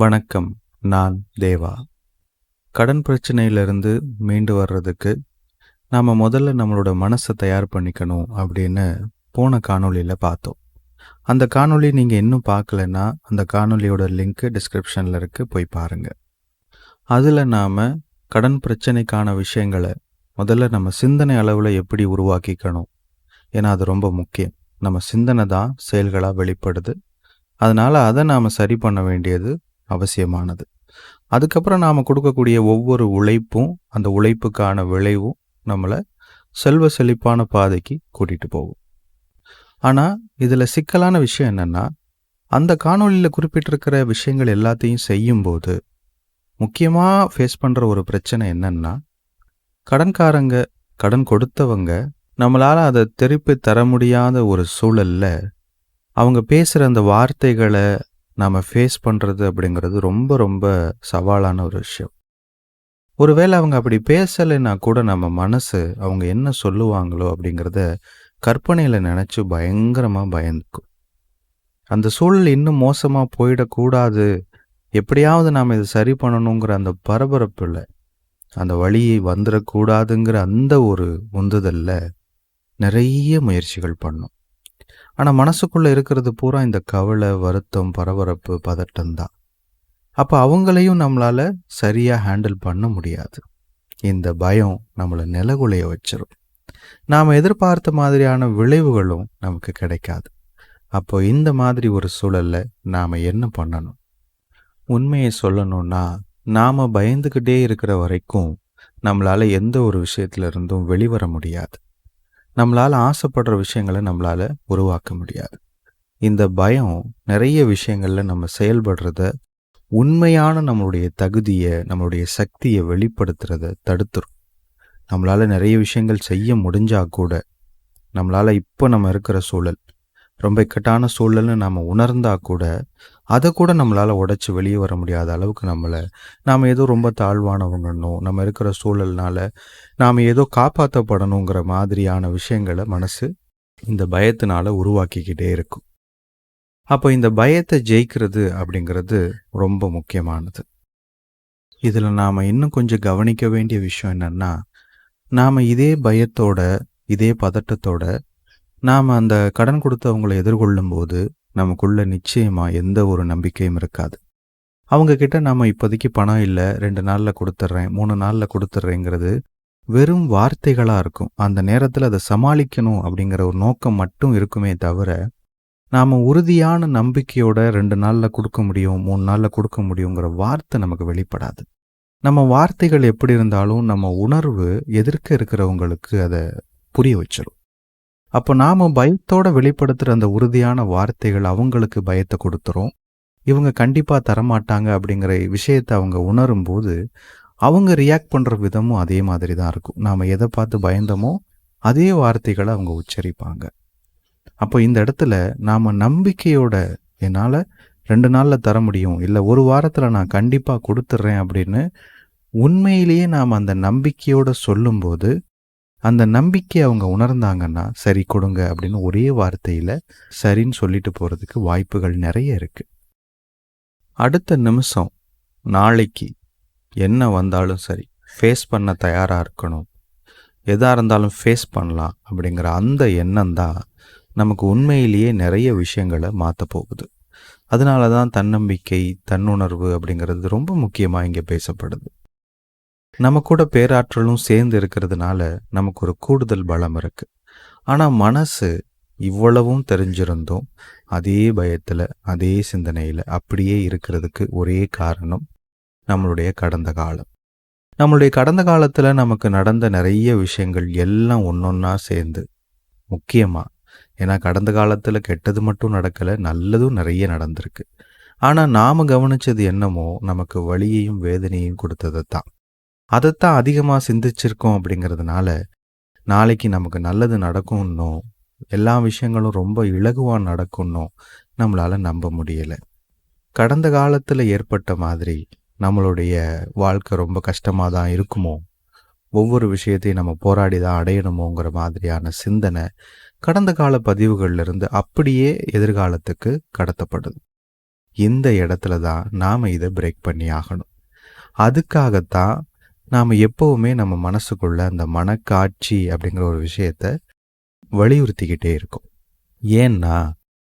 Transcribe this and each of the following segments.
வணக்கம் நான் தேவா. கடன் பிரச்சனையிலிருந்து மீண்டு வர்றதுக்கு நாம் முதல்ல நம்மளோட மனசை தயார் பண்ணிக்கணும் அப்படின்னு போன காணொலியில் பார்த்தோம். அந்த காணொளி நீங்கள் இன்னும் பார்க்கலன்னா அந்த காணொலியோட லிங்க்கு டிஸ்கிரிப்ஷனில் இருக்குது போய் பாருங்கள் அதில் நாம் கடன் பிரச்சனைக்கான விஷயங்களை முதல்ல நம்ம சிந்தனை அளவில் எப்படி உருவாக்கிக்கணும்? ஏன்னா அது ரொம்ப முக்கியம். நம்ம சிந்தனை தான் செயல்களாக வெளிப்படுது. அதனால் அதை நாம் சரி பண்ண வேண்டியது அவசியமானது. அதுக்கப்புறம் நாம் கொடுக்கக்கூடிய ஒவ்வொரு உழைப்பும் அந்த உழைப்புக்கான விளைவும் நம்மளை செல்வ செழிப்பான பாதைக்கு கூட்டிகிட்டு போகும். ஆனால் இதில் சிக்கலான விஷயம் என்னென்னா அந்த காணொளியில் குறிப்பிட்டிருக்கிற விஷயங்கள் எல்லாத்தையும் செய்யும்போது முக்கியமாக ஃபேஸ் பண்ணுற ஒரு பிரச்சனை என்னென்னா கடன்காரங்க கடன் கொடுத்தவங்க நம்மளால் அதை திருப்பி தர முடியாத ஒரு சூழலில் அவங்க பேசுகிற அந்த வார்த்தைகளை நாம் ஃபேஸ் பண்ணுறது அப்படிங்கிறது ரொம்ப ரொம்ப சவாலான ஒரு விஷயம். ஒருவேளை அவங்க அப்படி பேசலைன்னா கூட நம்ம மனசு அவங்க என்ன சொல்லுவாங்களோ அப்படிங்கிறத கற்பனையில் நினச்சி பயங்கரமாக பயந்துக்கும். அந்த சூழல் இன்னும் மோசமாக போயிடக்கூடாது. எப்படியாவது நாம் இதை சரி பண்ணணுங்கிற அந்த பரபரப்பில் அந்த வழியை வந்துடக்கூடாதுங்கிற அந்த ஒரு உந்துதலில் நிறைய முயற்சிகள் பண்ணும். ஆனால் மனசுக்குள்ளே இருக்கிறது பூரா இந்த கவலை வருத்தம் பரபரப்பு பதட்டம் தான். அப்போ அவங்களையும் நம்மளால் சரியாக ஹேண்டில் பண்ண முடியாது. இந்த பயம் நம்மளை நிலகுலைய வச்சிடும் நாம் எதிர்பார்த்த மாதிரியான விளைவுகளும் நமக்கு கிடைக்காது. அப்போ இந்த மாதிரி ஒரு சூழலில் நாம் என்ன பண்ணணும்? உண்மையை சொல்லணும்னா நாம் பயந்துக்கிட்டே இருக்கிற வரைக்கும் நம்மளால் எந்த ஒரு விஷயத்துல இருந்தும் வெளிவர முடியாது. நம்மளால் ஆசைப்படுற விஷயங்களை நம்மளால் உருவாக்க முடியாது. இந்த பயம் நிறைய விஷயங்களில் நம்ம செயல்படுறத உண்மையான நம்மளுடைய தகுதியை நம்மளுடைய சக்தியை வெளிப்படுத்துறத தடுத்துரும். நம்மளால் நிறைய விஷயங்கள் செய்ய முடிஞ்சால் கூட நம்மளால் இப்போ நம்ம இருக்கிற சூழல் ரொம்ப இக்கட்டான சூழல்னு நம்ம உணர்ந்தா கூட அதை கூட நம்மளால் உடைச்சி வெளியே வர முடியாத அளவுக்கு நம்மளை நாம் ஏதோ ரொம்ப தாழ்வானவங்கன்னோ நம்ம இருக்கிற சூழல்னால நாம் ஏதோ காப்பாற்றப்படணுங்கிற மாதிரியான விஷயங்களை மனசு இந்த பயத்தினால உருவாக்கிக்கிட்டே இருக்கும். அப்போ இந்த பயத்தை ஜெயிக்கிறது அப்படிங்கிறது ரொம்ப முக்கியமானது. இதில் நாம் இன்னும் கொஞ்சம் கவனிக்க வேண்டிய விஷயம் என்னென்னா நாம் இதே பயத்தோட இதே பதட்டத்தோட நாம் அந்த கடன் கொடுத்தவங்களை எதிர்கொள்ளும் போது நமக்குள்ள நிச்சயமாக எந்த ஒரு நம்பிக்கையும் இருக்காது. அவங்க கிட்ட நாம் இப்போதைக்கு பணம் இல்லை ரெண்டு நாளில் கொடுத்துட்றேன் மூணு நாளில் கொடுத்துட்றேங்கிறது வெறும் வார்த்தைகளாக இருக்கும். அந்த நேரத்தில் அதை சமாளிக்கணும் அப்படிங்கிற ஒரு நோக்கம் மட்டும் இருக்குமே தவிர நாம் உறுதியான நம்பிக்கையோட ரெண்டு நாளில் கொடுக்க முடியும் மூணு நாளில் கொடுக்க முடியுங்கிற வார்த்தை நமக்கு வெளிப்படாது. நம்ம வார்த்தைகள் எப்படி இருந்தாலும் நம்ம உணர்வு எதிர்க்க இருக்கிறவங்களுக்கு அதை புரிய வச்சிடும் அப்போ நாம் பயத்தோட வெளிப்படுத்துகிற அந்த உறுதியான வார்த்தைகள் அவங்களுக்கு பயத்தை கொடுத்துரும். இவங்க கண்டிப்பாக தரமாட்டாங்க அப்படிங்கிற விஷயத்தை அவங்க உணரும்போது அவங்க ரியாக்ட் பண்ணுற விதமும் அதே மாதிரி தான் இருக்கும். நாம் எதை பார்த்து பயந்தோமோ அதே வார்த்தைகளை அவங்க உச்சரிப்பாங்க. அப்போ இந்த இடத்துல நாம் நம்பிக்கையோட என்னால் ரெண்டு நாளில் தர முடியும் இல்லை ஒரு வாரத்தில் நான் கண்டிப்பாக கொடுத்துட்றேன் அப்படின்னு உண்மையிலேயே நாம் அந்த நம்பிக்கையோட சொல்லும்போது அந்த நம்பிக்கை அவங்க உணர்ந்தாங்கன்னா சரி கொடுங்க அப்படின்னு ஒரே வார்த்தையில் சரின்னு சொல்லிட்டு போகிறதுக்கு வாய்ப்புகள் நிறைய இருக்குது அடுத்த நிமிஷம் நாளைக்கு என்ன வந்தாலும் சரி ஃபேஸ் பண்ண தயாராக இருக்கணும். எதாக இருந்தாலும் ஃபேஸ் பண்ணலாம் அப்படிங்கிற அந்த எண்ணம் தான் நமக்கு உண்மையிலேயே நிறைய விஷயங்களை மாற்ற போகுது. அதனால தான் தன்னம்பிக்கை தன்னுணர்வு அப்படிங்கிறது ரொம்ப முக்கியமாக இங்கே பேசப்படுது. நம்ம கூட பேராற்றலும் சேர்ந்து இருக்கிறதுனால நமக்கு ஒரு கூடுதல் பலம் இருக்கு. ஆனால் மனசு இவ்வளவும் தெரிஞ்சிருந்தும் அதே பயத்தில் அதே சிந்தனையில் அப்படியே இருக்கிறதுக்கு ஒரே காரணம் நம்மளுடைய கடந்த காலம். நம்மளுடைய கடந்த காலத்தில் நமக்கு நடந்த நிறைய விஷயங்கள் எல்லாம் ஒன்றொன்னா சேர்ந்து முக்கியமாக ஏன்னா கடந்த காலத்தில் கெட்டது மட்டும் நடக்கலை நல்லதும் நிறைய நடந்திருக்கு. ஆனால் நாம் கவனிச்சது என்னமோ நமக்கு வலியையும் வேதனையும் கொடுத்தது தான். அதைத்தான் அதிகமாக சிந்திச்சிருக்கோம் அப்படிங்கிறதுனால நாளைக்கு நமக்கு நல்லது நடக்கும்னும் எல்லா விஷயங்களும் ரொம்ப இலகுவாக நடக்கும்னும் நம்மளால் நம்ப முடியலை. கடந்த காலத்தில் ஏற்பட்ட மாதிரி நம்மளுடைய வாழ்க்கை ரொம்ப கஷ்டமாக தான் இருக்குமோ? ஒவ்வொரு விஷயத்தையும் நம்ம போராடி தான் அடையணுமோங்கிற மாதிரியான சிந்தனை கடந்த கால பதிவுகள்லேருந்து அப்படியே எதிர்காலத்துக்கு கடத்தப்படுது. இந்த இடத்துல தான் நாம் இதை பிரேக் பண்ணி ஆகணும். அதுக்காகத்தான் நாம் எப்போவுமே நம்ம மனசுக்குள்ள அந்த மனக்காட்சி அப்படிங்கிற ஒரு விஷயத்த வலியுறுத்திக்கிட்டே இருக்கும். ஏன்னா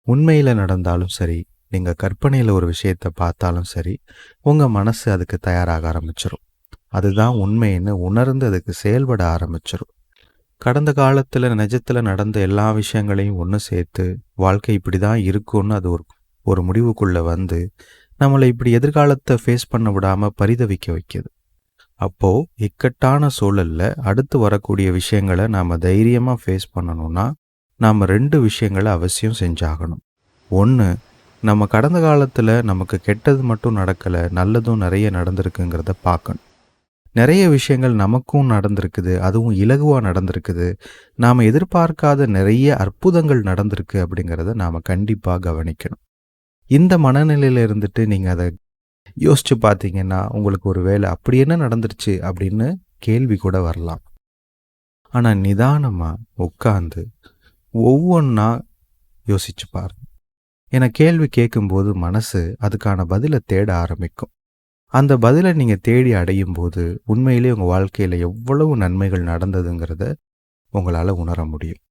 உண்மையில் நடந்தாலும் சரி நீங்கள் கற்பனையில் ஒரு விஷயத்தை பார்த்தாலும் சரி உங்கள் மனசு அதுக்கு தயாராக ஆரம்பிச்சிடும் அதுதான் உண்மைன்னு உணர்ந்து அதுக்கு செயல்பட ஆரம்பிச்சிடும் கடந்த காலத்தில் நிஜத்தில் நடந்த எல்லா விஷயங்களையும் ஒன்று சேர்த்து வாழ்க்கை இப்படி தான் இருக்கும்னு அது ஒரு ஒரு முடிவுக்குள்ளே வந்து நம்மளை இப்படி எதிர்காலத்தை ஃபேஸ் பண்ண விடாமல் பரிதவிக்க வைக்கிது. அப்போ இக்கட்டான சூழலில் அடுத்து வரக்கூடிய விஷயங்களை நாம் தைரியமாக ஃபேஸ் பண்ணணும்னா நாம் ரெண்டு விஷயங்களை அவசியம் செஞ்சாகணும். ஒன்று நம்ம கடந்த காலத்தில் நமக்கு கெட்டது மட்டும் நடக்கலை நல்லதும் நிறைய நடந்திருக்குங்கிறத பார்க்கணும். நிறைய விஷயங்கள் நமக்கும் நடந்திருக்குது அதுவும் இலகுவாக நடந்திருக்குது. நாம் எதிர்பார்க்காத நிறைய அற்புதங்கள் நடந்திருக்கு அப்படிங்கிறத நாம் கண்டிப்பாக கவனிக்கணும். இந்த மனநிலையில் இருந்துட்டு நீங்கள் அதை யோசிச்சு பார்த்தீங்கன்னா உங்களுக்கு ஒரு வேலை அப்படி என்ன நடந்துருச்சு அப்படின்னு கேள்வி கூட வரலாம். ஆனால் நிதானமாக உட்காந்து ஒவ்வொன்றா யோசிச்சு பாருங்க. ஏன்னா கேள்வி கேட்கும்போது மனசு அதுக்கான பதிலை தேட ஆரம்பிக்கும். அந்த பதிலை நீங்கள் தேடி அடையும் போது உண்மையிலே உங்கள் வாழ்க்கையில் எவ்வளவு நன்மைகள் நடந்ததுங்கிறத உங்களால் உணர முடியும்.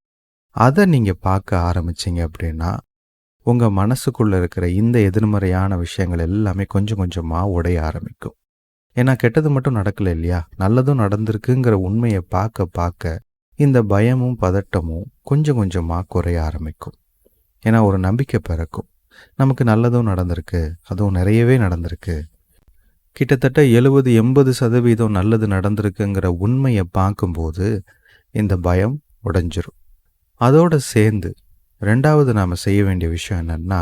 அதை நீங்கள் பார்க்க ஆரம்பிச்சிங்க அப்படின்னா உங்கள் மனசுக்குள்ளே இருக்கிற இந்த எதிர்மறையான விஷயங்கள் எல்லாமே கொஞ்சம் கொஞ்சமாக உடைய ஆரம்பிக்கும். ஏன்னா கெட்டது மட்டும் நடக்கல இல்லையா? நல்லதும் நடந்திருக்குங்கிற உண்மையை பார்க்க பார்க்க இந்த பயமும் பதட்டமும் கொஞ்சம் கொஞ்சமாக குறைய ஆரம்பிக்கும். ஏன்னா ஒரு நம்பிக்கை பிறக்கும். நமக்கு நல்லதும் நடந்திருக்கு அதுவும் நிறையவே நடந்திருக்கு. கிட்டத்தட்ட எழுபது எண்பது சதவீதம் நல்லது நடந்திருக்குங்கிற உண்மையை பார்க்கும்போது இந்த பயம் உடைஞ்சிரும். அதோடு சேர்ந்து ரெண்டாவது நாம் செய்ய வேண்டிய விஷயம் என்னென்னா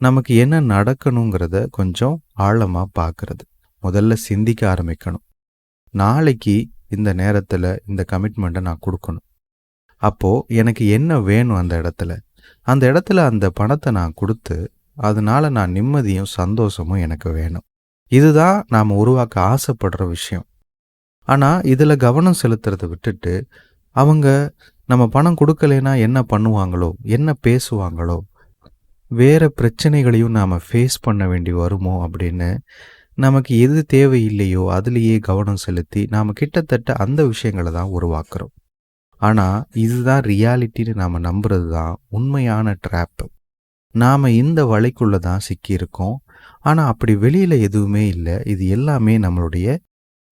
நமக்கு என்ன நடக்கணுங்கிறத கொஞ்சம் ஆழமாக பார்க்கறது முதல்ல சிந்திக்க ஆரம்பிக்கணும். நாளைக்கு இந்த நேரத்தில் இந்த கமிட்மெண்ட்டை நான் கொடுக்கணும். அப்போது எனக்கு என்ன வேணும் அந்த இடத்துல? அந்த இடத்துல அந்த பணத்தை நான் கொடுத்து அதனால நான் நிம்மதியும் சந்தோஷமும் எனக்கு வேணும். இதுதான் நாம் உருவாக்க ஆசைப்படுற விஷயம். ஆனால் இதில் கவனம் செலுத்துறதை விட்டுட்டு அவங்க நம்ம பணம் கொடுக்கலைன்னா என்ன பண்ணுவாங்களோ என்ன பேசுவாங்களோ வேறு பிரச்சனைகளையும் நாம் ஃபேஸ் பண்ண வேண்டி வருமோ அப்படின்னு நமக்கு எது தேவையில்லையோ அதுலேயே கவனம் செலுத்தி நாம் கிட்டத்தட்ட அந்த விஷயங்களை தான் உருவாக்குறோம். ஆனால் இதுதான் ரியாலிட்டின்னு நாம் நம்புறது தான் உண்மையான ட்ராப்பு நாம் இந்த வலைக்குள்ளே தான் சிக்கியிருக்கோம். ஆனால் அப்படி வெளியில் எதுவுமே இல்லை. இது எல்லாமே நம்மளுடைய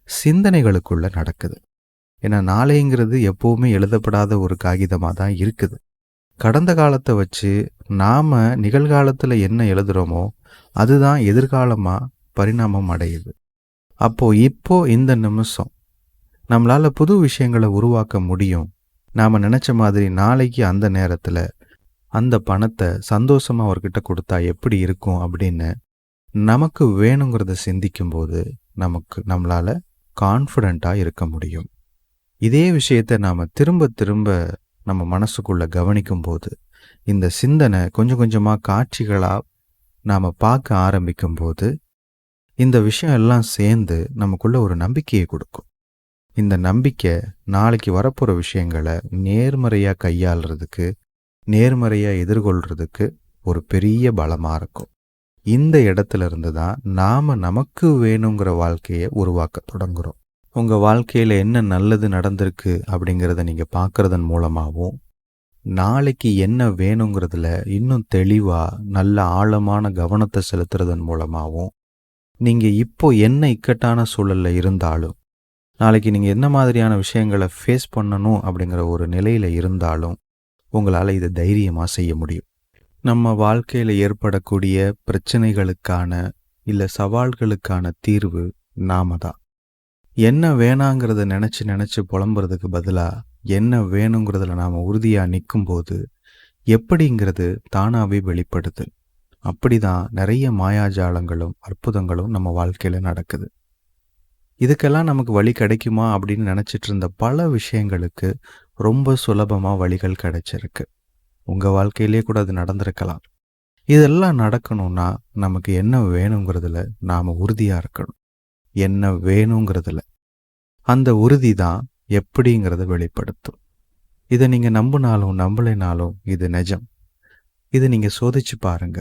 சிந்தனைகளுக்குள்ளே நடக்குது. ஏன்னா நாளைங்கிறது எப்போவுமே எழுதப்படாத ஒரு காகிதமாக தான் இருக்குது. கடந்த காலத்தை வச்சு நாம் நிகழ்காலத்தில் என்ன எழுதுகிறோமோ அதுதான் எதிர்காலமாக பரிணாமம் அடையுது. அப்போது இப்போ இந்த நிமிஷம் நம்மளால் புது விஷயங்களை உருவாக்க முடியும். நாம் நினச்ச மாதிரி நாளைக்கு அந்த நேரத்தில் அந்த பணத்தை சந்தோஷமாக அவர்கிட்ட கொடுத்தா எப்படி இருக்கும் அப்படின்னு நமக்கு வேணுங்கிறத சிந்திக்கும்போது நமக்கு நம்மளால் கான்ஃபிடண்ட்டாக இருக்க முடியும். இதே விஷயத்தை நாம் திரும்ப திரும்ப நம்ம மனசுக்குள்ளே கவனிக்கும் போது இந்த சிந்தனை கொஞ்சம் கொஞ்சமாக காட்சிகளாக நாம் பார்க்க ஆரம்பிக்கும்போது இந்த விஷயம் எல்லாம் சேர்ந்து நமக்குள்ள ஒரு நம்பிக்கையை கொடுக்கும். இந்த நம்பிக்கை நாளைக்கு வரப்போகிற விஷயங்களை நேர்மறையாக கையாளுறதுக்கு நேர்மறையாக எதிர்கொள்கிறதுக்கு ஒரு பெரிய பலமாக இருக்கும். இந்த இடத்துல இருந்து தான் நாம் நமக்கு வேணுங்கிற வாழ்க்கையை உருவாக்க தொடங்குகிறோம் உங்கள் வாழ்க்கையில் என்ன நல்லது நடந்திருக்கு அப்படிங்கிறத நீங்கள் பார்க்குறதன் மூலமாகவும் நாளைக்கு என்ன வேணுங்கிறதுல இன்னும் தெளிவாக நல்ல ஆழமான கவனத்தை செலுத்துறதன் மூலமாகவும் நீங்கள் இப்போ என்ன இக்கட்டான சூழலில் இருந்தாலும் நாளைக்கு நீங்கள் என்ன மாதிரியான விஷயங்களை ஃபேஸ் பண்ணணும் அப்படிங்கிற ஒரு நிலையில் இருந்தாலும் உங்களால் இதை தைரியமாக செய்ய முடியும். நம்ம வாழ்க்கையில் ஏற்படக்கூடிய பிரச்சனைகளுக்கான இல்லை சவால்களுக்கான தீர்வு நாம தான். என்ன வேணாங்கிறத நினச்சி நினச்சி புலம்புறதுக்கு பதிலாக என்ன வேணுங்கிறதுல நாம் உறுதியாக நிற்கும் போது எப்படிங்கிறது தானாகவே வெளிப்படுது. அப்படி தான் நிறைய மாயாஜாலங்களும் அற்புதங்களும் நம்ம வாழ்க்கையில் நடக்குது. இதுக்கெல்லாம் நமக்கு வழி கிடைக்குமா அப்படின்னு நினச்சிட்டு இருந்த பல விஷயங்களுக்கு ரொம்ப சுலபமாக வழிகள் கிடைச்சிருக்கு. உங்கள் வாழ்க்கையிலே கூட அது நடந்திருக்கலாம். இதெல்லாம் நடக்கணும்னா நமக்கு என்ன வேணுங்கிறதுல நாம் உறுதியாக இருக்கணும். என்ன வேணுங்கிறதுல. அந்த உறுதி தான் எப்படிங்கிறத வெளிப்படுத்தும். இதை நீங்கள் நம்பினாலும் நம்பலைனாலும் இது நிஜம். இதை நீங்கள் சோதிச்சு பாருங்க.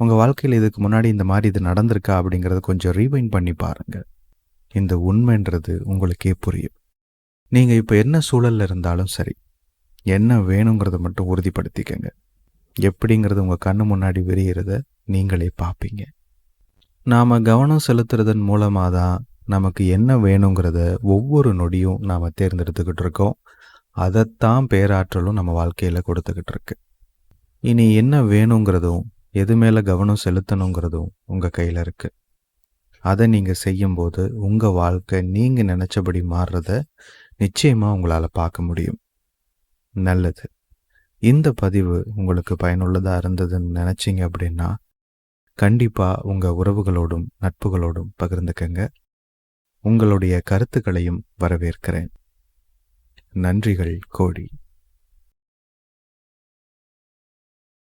உங்கள் வாழ்க்கையில் இதுக்கு முன்னாடி இந்த மாதிரி இது நடந்திருக்கா அப்படிங்கிறத கொஞ்சம் ரீவைண்ட் பண்ணி பாருங்கள் இந்த உண்மைன்றது உங்களுக்கே புரியும். நீங்கள் இப்போ என்ன சூழலில் இருந்தாலும் சரி என்ன வேணுங்கிறத மட்டும் உறுதிப்படுத்திக்கங்க. எப்படிங்கிறது உங்கள் கண்ணு முன்னாடி விரிகிறத நீங்களே பார்ப்பீங்க. நாம் கவனம் செலுத்துறதன் மூலமாக தான் நமக்கு என்ன வேணுங்கிறத ஒவ்வொரு நொடியும் நாம் தேர்ந்தெடுத்துக்கிட்டு இருக்கோம். அதைத்தான் பேராற்றலும் நம்ம வாழ்க்கையில் கொடுத்துக்கிட்டு இருக்கு. இனி என்ன வேணுங்கிறதும் எது மேலே கவனம் செலுத்தணுங்கிறதும் உங்கள் கையில் இருக்கு. அதை நீங்கள் செய்யும்போது உங்கள் வாழ்க்கை நீங்கள் நினச்சபடி மாறுறத நிச்சயமாக உங்களால் பார்க்க முடியும். நல்லது. இந்த பதிவு உங்களுக்கு பயனுள்ளதாக இருந்ததுன்னு நினச்சிங்க அப்படின்னா கண்டிப்பாக உங்கள் உறவுகளோடும் நட்புகளோடும் பகிர்ந்துக்கங்க. உங்களுடைய கருத்துக்களையும் வரவேற்கிறேன். நன்றிகள் கோடி.